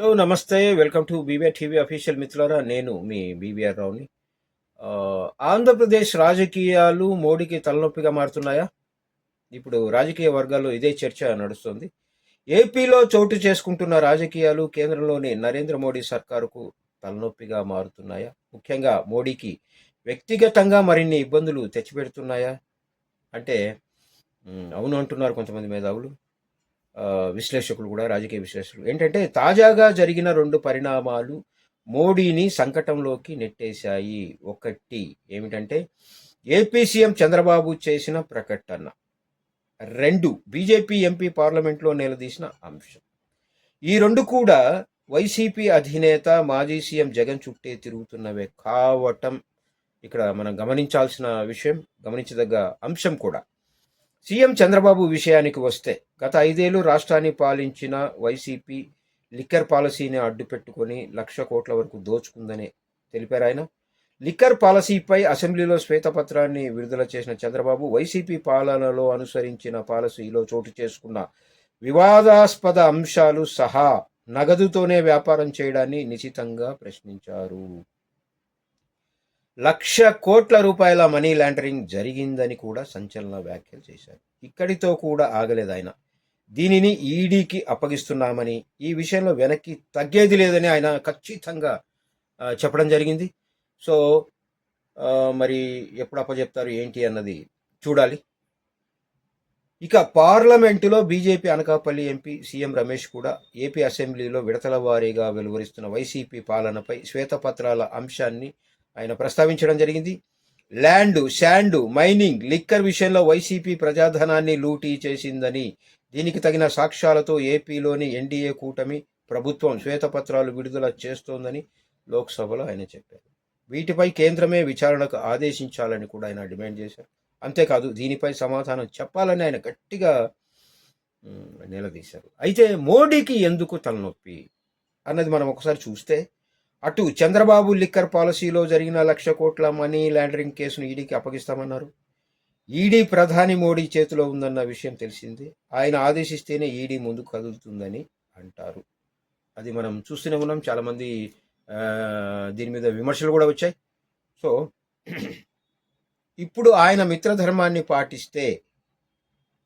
Hello నమస్తే. Welcome to B B R TV official మిత్రులారా నేను మీ బీబీఆర్ రావుని. ఆంధ్రప్రదేశ్ రాజకీయాలు మోడీకి తలనొప్పిగా మారుతున్నాయా? ఇప్పుడు రాజకీయ వర్గాల్లో ఇదే చర్చ నడుస్తుంది. ఏపీలో చోటు చేసుకుంటున్న రాజకీయాలు కేంద్రంలోని నరేంద్ర మోడీ సర్కారుకు తలనొప్పిగా మారుతున్నాయా? ముఖ్యంగా మోడీకి వ్యక్తిగతంగా మరిన్ని ఇబ్బందులు తెచ్చిపెడుతున్నాయా? అంటే అవును అంటున్నారు కొంతమంది మేధావులు. విశ్లేషకులు కూడా రాజకీయ విశ్లేషకులు. ఏంటంటే తాజాగా జరిగిన రెండు పరిణామాలు మోడీని సంకటంలోకి నెట్టేశాయి. ఒకటి ఏమిటంటే ఏపీ సీఎం చంద్రబాబు చేసిన ప్రకటన. రెండు బీజేపీ ఎంపీ పార్లమెంట్లో నిలదీసిన అంశం. ఈ రెండు కూడా వైసీపీ అధినేత మాజీ సీఎం జగన్ చుట్టే తిరుగుతున్నవే కావటం. ఇక్కడ మనం గమనించాల్సిన విషయం గమనించదగ్గ అంశం కూడా. సీఎం చంద్రబాబు విషయానికి వస్తే గత ఐదేళ్ళు రాష్ట్రాన్ని పాలించిన వైసీపీ లిక్కర్ పాలసీని అడ్డుపెట్టుకొని లక్ష కోట్ల వరకు దోచుకుందని తెలిపారు ఆయన. లిక్కర్ పాలసీపై అసెంబ్లీలో శ్వేతపత్రాన్ని విడుదల చేసిన చంద్రబాబు వైసీపీ పాలనలో అనుసరించిన పాలసీలో చోటు చేసుకున్న వివాదాస్పద అంశాలు సహా నగదుతోనే వ్యాపారం చేయడాన్ని నిశితంగా ప్రశ్నించారు. లక్ష కోట్ల రూపాయల మనీ లాండరింగ్ జరిగిందని కూడా సంచలన వ్యాఖ్యలు చేశారు. ఇక్కడితో కూడా ఆగలేదు ఆయన. దీనిని ఈడీకి అప్పగిస్తున్నామని ఈ విషయంలో వెనక్కి తగ్గేది లేదని ఆయన ఖచ్చితంగా చెప్పడం జరిగింది. సో మరి ఎప్పుడు అప్పచెప్తారు ఏంటి అన్నది చూడాలి. ఇక పార్లమెంటులో BJP Anakapalli MP CM Ramesh కూడా ఏపీ అసెంబ్లీలో విడతల వారీగా వెలువరిస్తున్న వైసీపీ పాలనపై శ్వేతపత్రాల అంశాన్ని ఆయన ప్రస్తావించడం జరిగింది. ల్యాండ్ శాండ్ మైనింగ్ లిక్కర్ విషయంలో వైసీపీ ప్రజాధనాన్ని లూటీ చేసిందని దీనికి తగిన సాక్ష్యాలతో ఏపీలోని ఎన్డీఏ కూటమి ప్రభుత్వం శ్వేతపత్రాలు విడుదల చేస్తోందని లోక్సభలో ఆయన చెప్పారు. వీటిపై కేంద్రమే విచారణకు ఆదేశించాలని కూడా ఆయన డిమాండ్ చేశారు. అంతేకాదు దీనిపై సమాధానం చెప్పాలని ఆయన గట్టిగా నిలదీశారు. అయితే మోడీకి ఎందుకు తలనొప్పి? అన్నది మనం ఒకసారి చూస్తే అటు చంద్రబాబు లిక్కర్ పాలసీలో జరిగిన లక్ష కోట్ల మనీ లాండరింగ్ కేసును ఈడీకి అప్పగిస్తామన్నారు. ఈడీ ప్రధాని మోడీ చేతిలో ఉందన్న విషయం తెలిసింది. ఆయన ఆదేశిస్తేనే ఈడీ ముందుకు కదులుతుందని అంటారు. అది మనం చూస్తూనే ఉన్నాం. చాలామంది దీని మీద విమర్శలు కూడా వచ్చాయి. సో ఇప్పుడు ఆయన మిత్రధర్మాన్ని పాటిస్తే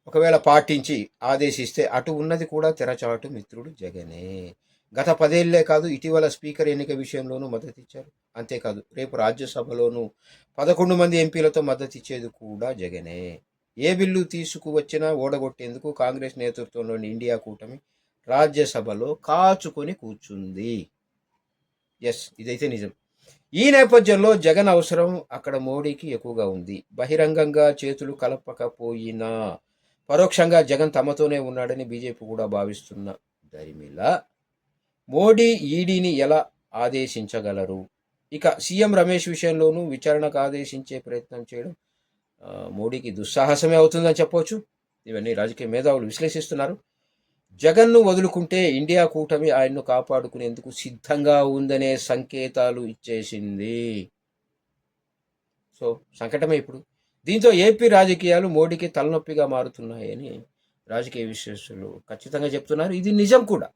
ఒకవేళ పాటించి ఆదేశిస్తే అటు ఉన్నది కూడా తెరచాటు మిత్రుడు జగనే. గత పదేళ్ళే కాదు ఇటీవల స్పీకర్ ఎన్నిక విషయంలోనూ మద్దతిచ్చారు అంతేకాదు రేపు రాజ్యసభలోనూ పదకొండు మంది ఎంపీలతో మద్దతిచ్చేది కూడా జగనే. ఏ బిల్లు తీసుకువచ్చినా ఓడగొట్టేందుకు కాంగ్రెస్ నేతృత్వంలోని ఇండియా కూటమి రాజ్యసభలో కాచుకొని కూర్చుంది. ఎస్ ఇదైతే నిజం. ఈ నేపథ్యంలో జగన్ అవసరం అక్కడ మోడీకి ఎక్కువగా ఉంది. బహిరంగంగా చేతులు కలపకపోయినా పరోక్షంగా జగన్ తమతోనే ఉన్నాడని బీజేపీ కూడా భావిస్తున్న దరిమిలా మోడీ ఈడీని ఎలా ఆదేశించగలరు? ఇక సీఎం రమేష్ విషయంలోనూ విచారణకు ఆదేశించే ప్రయత్నం చేయడం మోడీకి దుస్సాహసమే అవుతుందని చెప్పవచ్చు ఇవన్నీ రాజకీయ మేధావులు విశ్లేషిస్తున్నారు. జగన్ను వదులుకుంటే ఇండియా కూటమి ఆయన్ను కాపాడుకునేందుకు సిద్ధంగా ఉందనే సంకేతాలు ఇచ్చేసింది. సో సంకటమే ఇప్పుడు. దీంతో ఏపీ రాజకీయాలు మోడీకి తలనొప్పిగా మారుతున్నాయని రాజకీయ విశ్లేషకులు ఖచ్చితంగా చెప్తున్నారు. ఇది నిజం కూడా.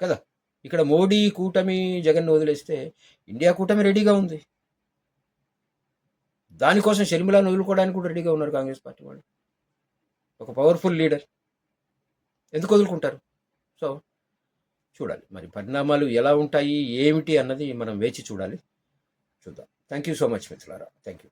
కదా? ఇక్కడ మోడీ కూటమి జగన్ వదిలేస్తే ఇండియా కూటమి రెడీగా ఉంది. దానికోసం షర్మిలాను వదులుకోవడానికి కూడా రెడీగా ఉన్నారు కాంగ్రెస్ పార్టీ వాళ్ళు. ఒక పవర్ఫుల్ లీడర్ ఎందుకు వదులుకుంటారు? సో చూడాలి. మరి పరిణామాలు ఎలా ఉంటాయి ఏమిటి అన్నది మనం వేచి చూడాలి. చూద్దాం. థ్యాంక్ యూ సో మచ్ మిత్రులారా. Thank you